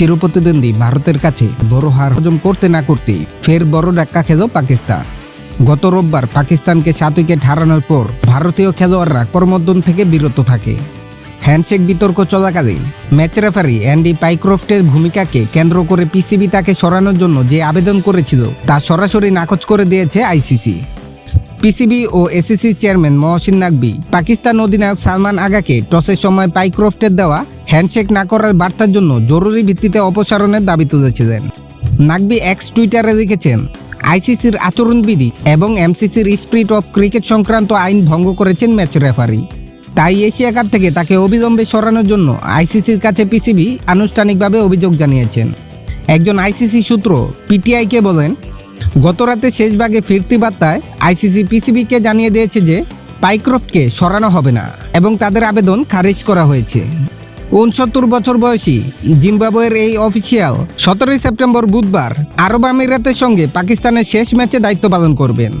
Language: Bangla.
চিরপ্রতিদ্বন্দ্বী ভারতের কাছে বড় হার হজম করতে না করতেই ফের বড় ডাক্কা খেল পাকিস্তান। গত রোববার পাকিস্তানকে সাত উইকেট হারানোর পর ভারতীয় খেলোয়াড়রা কর্মোদ্যম থেকে বিরত থাকে। হ্যান্ডশেক বিতর্ক চলাকালীন ম্যাচ রেফারি অ্যান্ডি পাইক্রফটের ভূমিকাকে কেন্দ্র করে পিসিবি তাকে সরানোর জন্য যে আবেদন করেছিল তা সরাসরি নাকচ করে দিয়েছে আইসিসি। পিসিবি ও এসিসি চেয়ারম্যান মহসিন নাকবি পাকিস্তান অধিনায়ক সালমান আগাকে টসের সময় পাইক্রফটের দেওয়া হ্যান্ডশেক না করার বার্তার জন্য জরুরি ভিত্তিতে অপসারণের দাবি তুলেছিলেন। নাকবি এক্স টুইটারে লিখেছেন, আইসিসির আচরণবিধি এবং এমসিসির স্পিরিট অফ ক্রিকেট সংক্রান্ত আইন ভঙ্গ করেছেন ম্যাচ রেফারি। তাই এশিয়া কাপ থেকে তাকে অবিলম্বে সরানোর জন্য আইসিসির কাছে পিসিবি আনুষ্ঠানিকভাবে অভিযোগ জানিয়েছেন। একজন আইসিসি সূত্র পিটিআইকে বলেন গতরাতে শেষ ভাগে ফিরতি বার্তায় আইসিসি পিসিবিকে জানিয়ে দিয়েছে যে পাইক্রফটকে সরানো হবে না এবং তাদের আবেদন খারিজ করা হয়েছে। উনসত্তর বছর বয়সী জিম্বাবুয়ের এই অফিসিয়াল সতেরোই সেপ্টেম্বর বুধবার আরব আমিরাতের সঙ্গে পাকিস্তানের শেষ ম্যাচে দায়িত্ব পালন করবেন।